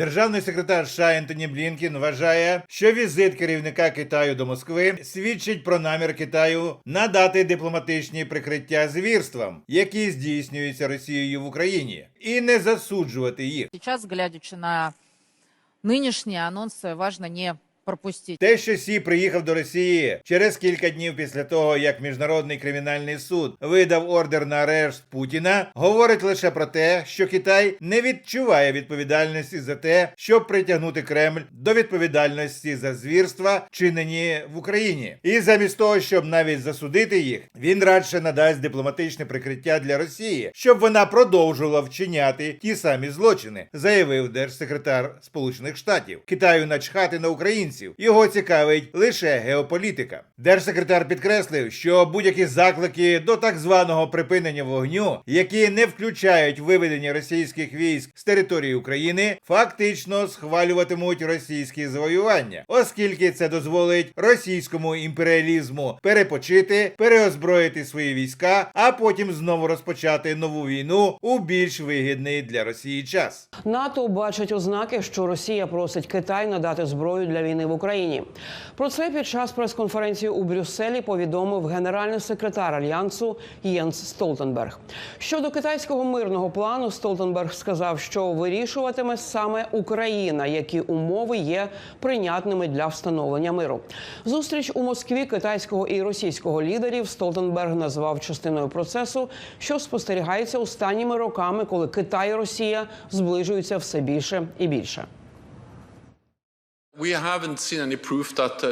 Державний секретар США Ентоні Блінкін вважає, що візит керівника Китаю до Москви свідчить про намір Китаю надати дипломатичні прикриття звірствам, які здійснюються Росією в Україні, і не засуджувати їх. Зараз, глядячи на нинішні анонси, важливо не пропустить. Те, що Сі приїхав до Росії через кілька днів після того, як міжнародний кримінальний суд видав ордер на арешт Путіна, говорить лише про те, що Китай не відчуває відповідальності за те, щоб притягнути Кремль до відповідальності за звірства, чинені в Україні. І замість того, щоб навіть засудити їх, він радше надасть дипломатичне прикриття для Росії, щоб вона продовжувала вчиняти ті самі злочини, заявив держсекретар Сполучених Штатів. Китаю начхати на українців. Його цікавить лише геополітика. Держсекретар підкреслив, що будь-які заклики до так званого припинення вогню, які не включають виведення російських військ з території України, фактично схвалюватимуть російські завоювання, оскільки це дозволить російському імперіалізму перепочити, переозброїти свої війська, а потім знову розпочати нову війну у більш вигідний для Росії час. НАТО бачить ознаки, що Росія просить Китай надати зброю для війни в Україні. Про це під час прес-конференції у Брюсселі повідомив генеральний секретар альянсу Єнс Столтенберг. Щодо китайського мирного плану, Столтенберг сказав, що вирішуватиме саме Україна, які умови є прийнятними для встановлення миру. Зустріч у Москві китайського і російського лідерів Столтенберг назвав частиною процесу, що спостерігається останніми роками, коли Китай і Росія зближуються все більше і більше.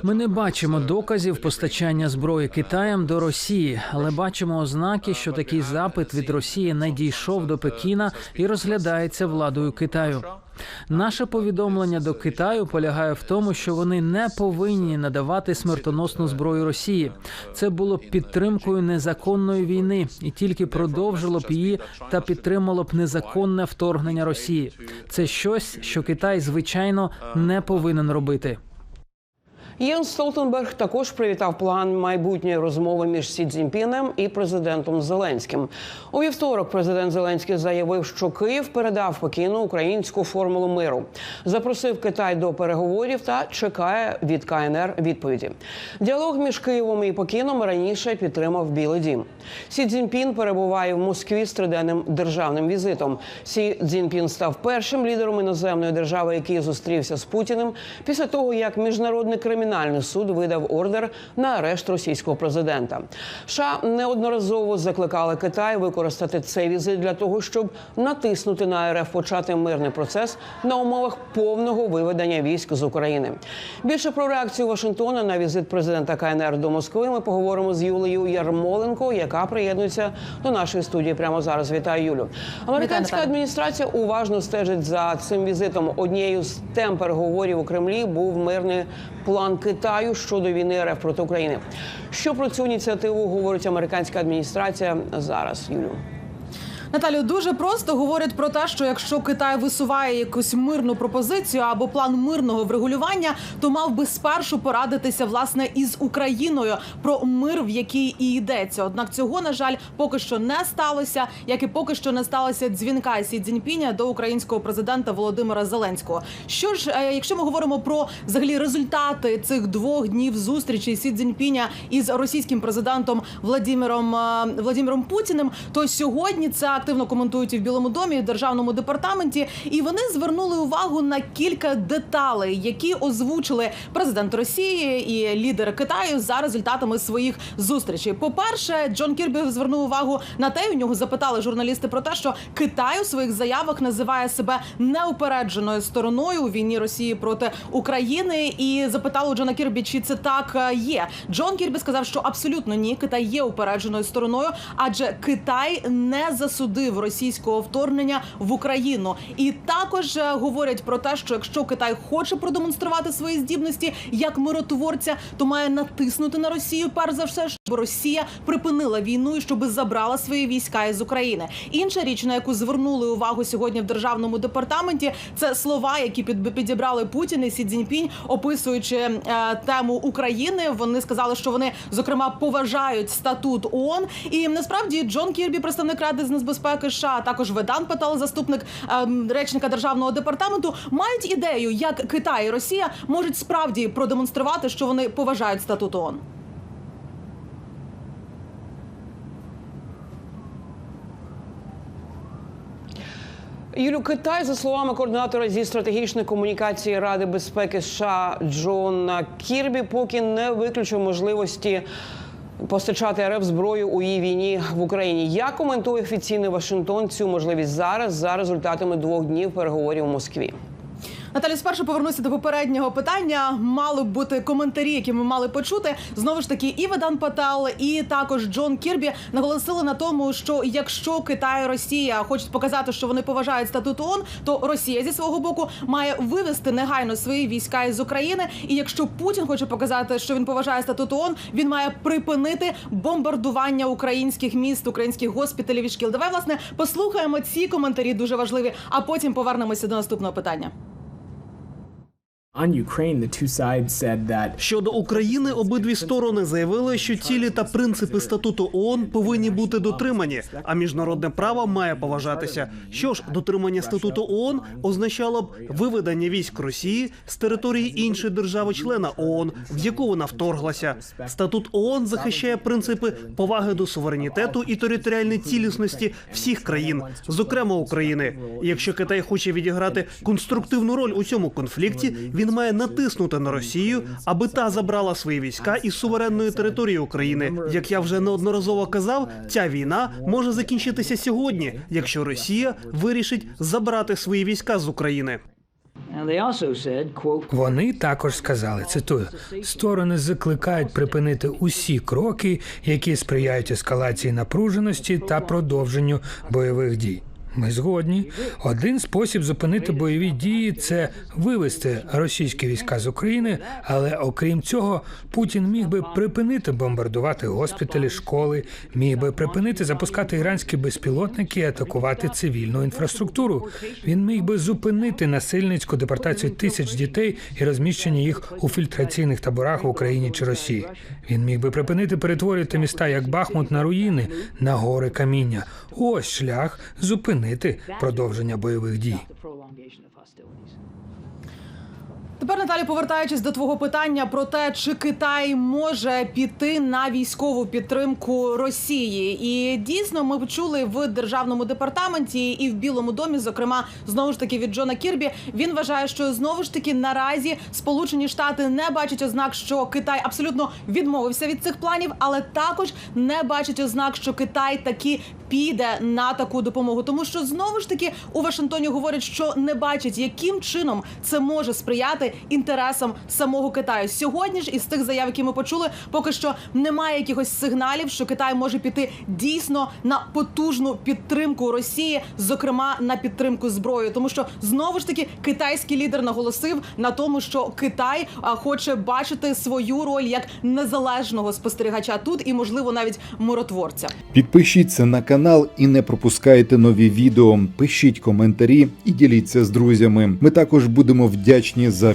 Ми не бачимо доказів постачання зброї Китаєм до Росії, але бачимо ознаки, що такий запит від Росії не дійшов до Пекіна і розглядається владою Китаю. Наше повідомлення до Китаю полягає в тому, що вони не повинні надавати смертоносну зброю Росії. Це було б підтримкою незаконної війни і тільки продовжило б її та підтримало б незаконне вторгнення Росії. Це щось, що Китай звичайно не повинен робити. Єнс Столтенберг також привітав план майбутньої розмови між Сі Цзіньпінем і президентом Зеленським. У вівторок президент Зеленський заявив, що Київ передав Пекіну українську формулу миру, запросив Китай до переговорів та чекає від КНР відповіді. Діалог між Києвом і Пекіном раніше підтримав Білий Дім. Сі Цзіньпін перебуває в Москві з триденним державним візитом. Сі Цзіньпін став першим лідером іноземної держави, який зустрівся з Путіним після того, як міжнародний кримінальний суд видав ордер на арешт російського президента. США неодноразово закликали Китай використати цей візит для того, щоб натиснути на РФ почати мирний процес на умовах повного виведення військ з України. Більше про реакцію Вашингтона на візит президента КНР до Москви ми поговоримо з Юлією Ярмоленко, яка приєднується до нашої студії прямо зараз. Вітаю Юлю. Американська адміністрація уважно стежить за цим візитом. Однією з тем переговорів у Кремлі був мирний план Китаю щодо війни РФ проти України. Що про цю ініціативу говорить американська адміністрація зараз, Юлю? Наталю, дуже просто говорять про те, що якщо Китай висуває якусь мирну пропозицію або план мирного врегулювання, то мав би спершу порадитися власне із Україною про мир, в який і йдеться. Однак цього на жаль поки що не сталося, як і поки що не сталося дзвінка Сі Цзіньпіня до українського президента Володимира Зеленського. Що ж, е, якщо ми говоримо про взагалі результати цих двох днів зустрічі Сі Цзіньпіня із російським президентом Владимиром е, Владимиром Путіним, то сьогодні це активно коментують і в Білому домі, і в державному департаменті, і вони звернули увагу на кілька деталей, які озвучили президент Росії і лідери Китаю за результатами своїх зустрічей. По перше, Джон Кірбі звернув увагу на те, у нього запитали журналісти про те, що Китай у своїх заявах називає себе неупередженою стороною у війні Росії проти України, і запитали у Джона Кірбі, чи це так е, є. Джон Кірбі сказав, що абсолютно ні, Китай є упередженою стороною, адже Китай не засудив російського вторгнення в Україну. І також е, говорять про те, що якщо Китай хоче продемонструвати свої здібності як миротворця, то має натиснути на Росію перш за все, щоб Росія припинила війну і щоб забрала свої війська із України. Інша річ, на яку звернули увагу сьогодні в державному департаменті, це слова, які під підібрали Путін і Сі Цзіньпінь, описуючи е, тему України. Вони сказали, що вони зокрема поважають статут ООН. І насправді Джон Кірбі, представник ради з нацбезпеки, безпеки США, також Ведан Патал, заступник ем, речника державного департаменту, мають ідею, як Китай і Росія можуть справді продемонструвати, що вони поважають статут ООН. Юлю Китай, за словами координатора зі стратегічної комунікації Ради безпеки США Джона Кірбі, поки не виключив можливості постачати РФ зброю у її війні в Україні. Як коментує офіційний Вашингтон цю можливість зараз за результатами двох днів переговорів у Москві? Наталі, спершу повернуся до попереднього питання. Мали б бути коментарі, які ми мали почути. Знову ж таки, і Ведан Пател, і також Джон Кірбі наголосили на тому, що якщо Китай і Росія хочуть показати, що вони поважають статут ООН, то Росія зі свого боку має вивести негайно свої війська із України. І якщо Путін хоче показати, що він поважає статут ООН, він має припинити бомбардування українських міст, українських госпіталів і шкіл. Давай власне послухаємо ці коментарі, дуже важливі, а потім повернемося до наступного питання. Щодо України, обидві сторони заявили, що цілі та принципи статуту ООН повинні бути дотримані, а міжнародне право має поважатися. Що ж, дотримання статуту ООН означало б виведення військ Росії з території іншої держави-члена ООН, в яку вона вторглася. Статут ООН захищає принципи поваги до суверенітету і територіальної цілісності всіх країн, зокрема України. Якщо Китай хоче відіграти конструктивну роль у цьому конфлікті, він має натиснути на Росію, аби та забрала свої війська із суверенної території України. Як я вже неодноразово казав, ця війна може закінчитися сьогодні, якщо Росія вирішить забрати свої війська з України. Вони також сказали, цитую, сторони закликають припинити усі кроки, які сприяють ескалації напруженості та продовженню бойових дій. Ми згодні. Один спосіб зупинити бойові дії це вивести російські війська з України. Але окрім цього, Путін міг би припинити бомбардувати госпіталі, школи, міг би припинити запускати іранські безпілотники і атакувати цивільну інфраструктуру. Він міг би зупинити насильницьку депортацію тисяч дітей і розміщення їх у фільтраційних таборах в Україні чи Росії. Він міг би припинити перетворювати міста як Бахмут на руїни, на гори каміння. Ось шлях зупинити продовження бойових дій. Тепер Наталі, повертаючись до твого питання про те, чи Китай може піти на військову підтримку Росії, і дійсно ми почули в державному департаменті і в Білому домі, зокрема, знову ж таки від Джона Кірбі. Він вважає, що знову ж таки наразі Сполучені Штати не бачать ознак, що Китай абсолютно відмовився від цих планів, але також не бачать ознак, що Китай таки піде на таку допомогу, тому що знову ж таки у Вашингтоні говорять, що не бачать, яким чином це може сприяти інтересам самого Китаю. Сьогодні ж із тих заяв, які ми почули, поки що немає якихось сигналів, що Китай може піти дійсно на потужну підтримку Росії, зокрема на підтримку зброї, тому що знову ж таки китайський лідер наголосив на тому, що Китай хоче бачити свою роль як незалежного спостерігача тут і, можливо, навіть миротворця. Підпишіться на канал і не пропускайте нові відео. Пишіть коментарі і діліться з друзями. Ми також будемо вдячні за